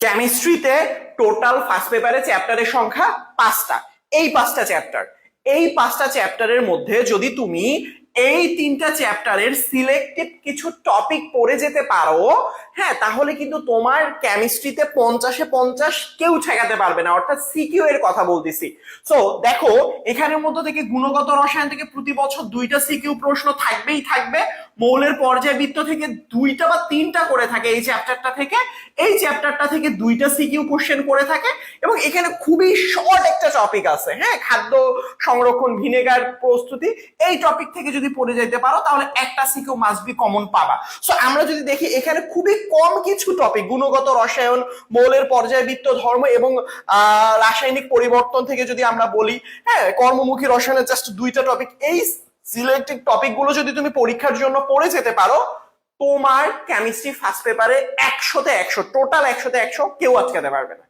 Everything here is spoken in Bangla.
কেমিস্ট্রিতে টোটাল ফার্স্ট পেপারে চ্যাপ্টারের সংখ্যা পাঁচটা। এই পাঁচটা চ্যাপ্টার এই পাঁচটা চ্যাপ্টারের মধ্যে যদি তুমি এই তিনটা চ্যাপ্টারের সিলেক্টিভ কিছু টপিক পড়ে যেতে পারো হ্যাঁ তাহলে কিন্তু তোমার কেমিস্ট্রিতে পঞ্চাশে পঞ্চাশ কেউ ঠেকাতে পারবে না, অর্থাৎ সিকিউ এর কথা বলতেছি। সো দেখো, এখানের মধ্যে থেকে গুণগত রসায়ন থেকে প্রতি বছর দুইটা সিকিউ প্রশ্ন থাকবেই থাকবে। মৌলের পর্যায়বৃত্ত থেকে দুইটা বা তিনটা করে থাকে এই চ্যাপ্টারটা থেকে, এই চ্যাপ্টারটা থেকে দুইটা সিকিউ কোশ্চেন করে থাকে এবং এখানে খুবই শর্ট একটা টপিক আছে হ্যাঁ? খাদ্য সংরক্ষণ ভিনেগার প্রস্তুতি, এই টপিক থেকে যদি পড়ে যেতে পারো, তাহলে একটা সিকিউ মাস্ট বি কমন পাবা। সো আমরা যদি দেখি এখানে খুবই কম কিছু টপিক গুণগত রসায়ন, মৌলের পর্যায়বৃত্ত ধর্ম এবং রাসায়নিক পরিবর্তন থেকে যদি আমরা বলি হ্যাঁ? কর্মমুখী রসায়নের জাস্ট দুইটা টপিক এই সিলেক্টেড টপিকগুলো যদি তুমি পরীক্ষার জন্য পড়ে যেতে পারো, তোমার কেমিস্ট্রি ফার্স্ট পেপারে একশোতে একশো টোটাল একশোতে একশো, কেউ আটকাতে পারবে না।